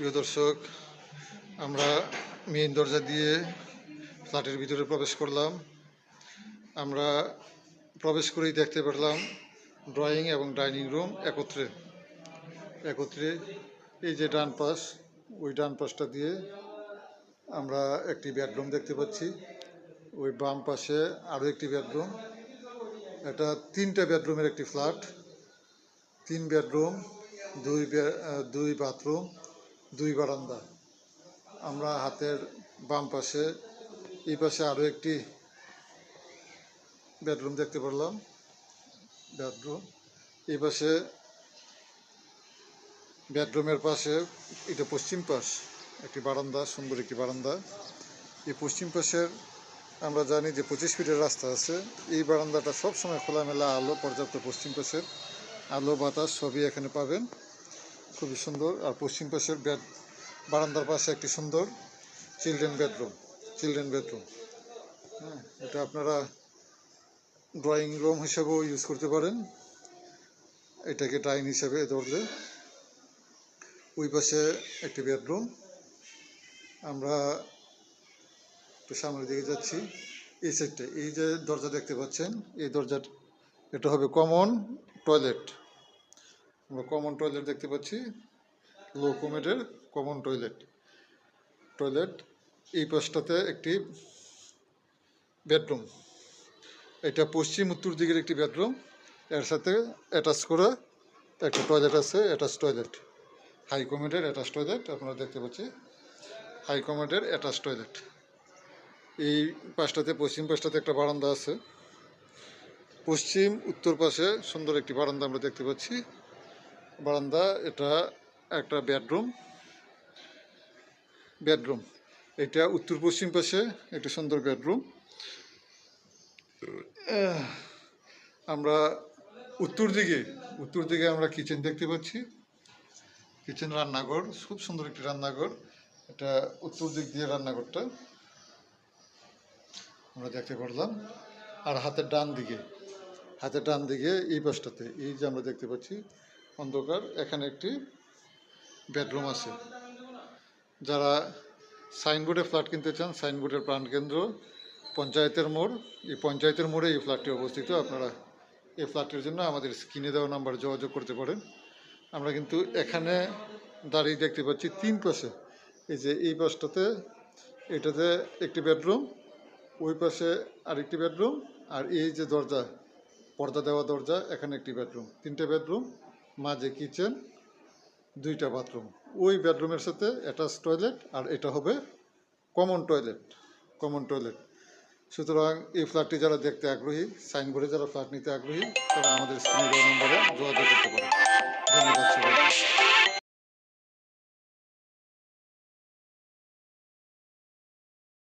প্রিয় দর্শক, আমরা মেইন দরজা দিয়ে ফ্ল্যাটের ভিতরে প্রবেশ করলাম। আমরা প্রবেশ করেই দেখতে পারলাম ড্রয়িং এবং ডাইনিং রুম একত্রে। একত্রে এই যে ডান পাশ, ওই ডান পাশটা দিয়ে আমরা একটি বেডরুম দেখতে পাচ্ছি। ওই বাম পাশে আরও একটি বেডরুম এটা তিনটা বেডরুমের একটি ফ্ল্যাট তিন বেডরুম দুই দুই বাথরুম দুই বারান্দা। আমরা হাতের বাম পাশে, এই পাশে আরও একটি বেডরুম দেখতে পারলাম বেডরুম। এই পাশে বেডরুমের পাশে, এটা পশ্চিম পাশ, একটি বারান্দা, সুন্দর একটি বারান্দা। এই পশ্চিম পাশের আমরা জানি যে পঁচিশ ফিটের রাস্তা আছে। এই বারান্দাটা সবসময় খোলামেলা আলো, পর্যাপ্ত পশ্চিম পাশের আলো, বাতাস সবই এখানে পাবেন। খুবই সুন্দর। আর পশ্চিম পাশের বেড, বারান্দার পাশে একটি সুন্দর চিলড্রেন বেডরুম চিলড্রেন বেডরুম হ্যাঁ এটা আপনারা ড্রয়িং রুম হিসেবেও ইউজ করতে পারেন। এটাকে ডাইন হিসেবে ধরলে। ওই পাশে একটি বেডরুম আমরা একটু সামনের দিকে যাচ্ছি। এই সাইডটা এই যে দরজা দেখতে পাচ্ছেন, এই দরজা এটা হবে কমন টয়লেট আমরা কমন টয়লেট দেখতে পাচ্ছি। লো কমেটের কমন টয়লেট টয়লেট এই পাশটাতে একটি বেডরুম এটা পশ্চিম উত্তর দিকের একটি বেডরুম এর সাথে অ্যাটাচ করা একটা টয়লেট আছে অ্যাটাচ টয়লেট হাই কমেটের অ্যাটাচ টয়লেট আপনারা দেখতে পাচ্ছি। হাই কমেটের অ্যাটাচ টয়লেট এই পাশটাতে, পশ্চিম পাশটাতে একটা বারান্দা আছে। পশ্চিম উত্তর পাশে সুন্দর একটি বারান্দা আমরা দেখতে পাচ্ছি। বারান্দা, এটা একটা বেডরুম। বেডরুম। এটা উত্তর পশ্চিম পাশে একটি সুন্দর বেডরুম। আমরা উত্তর দিকে উত্তর দিকে আমরা কিচেন দেখতে পাচ্ছি। কিচেন রান্নাঘর, খুব সুন্দর একটি রান্নাঘর। এটা উত্তর দিক দিয়ে রান্নাঘরটা আমরা দেখতে পারলাম। আর হাতের ডান দিকে, হাতের ডান দিকে এই পাশটাতে, এই যে আমরা দেখতে পাচ্ছি অন্ধকার, এখানে একটি বেডরুম আছে। যারা সাইনবোর্ডে ফ্ল্যাট কিনতে চান, সাইনবোর্ডের প্রাণকেন্দ্র, পঞ্চায়েতের মোড়, এই পঞ্চায়েতের মোড়ে এই ফ্ল্যাটটি অবস্থিত। আপনারা এই ফ্ল্যাটের জন্য আমাদের স্ক্রিনে দেওয়া নাম্বারে যোগাযোগ করতে পারেন। আমরা কিন্তু এখানে দাঁড়িয়ে দেখতে পাচ্ছি তিন পাশে। এই যে এই পাশটাতে, এটাতে একটি বেডরুম, ওই পাশে আরেকটি বেডরুম, আর এই যে দরজা, পর্দা দেওয়া দরজা, এখানে একটি বেডরুম। তিনটে বেডরুম মাঝে কিচেন, দুইটা বাথরুম। ওই বেডরুমের সাথে অ্যাটাচ টয়লেট আর এটা হবে কমন টয়লেট কমন টয়লেট। সুতরাং এই ফ্ল্যাটটি যারা দেখতে আগ্রহী, সাইনবোর্ডে যারা ফ্ল্যাট নিতে আগ্রহী, তারা আমাদের স্ক্রিনে নম্বরে যোগাযোগ করতে পারে ধন্যবাদ সবাইকে।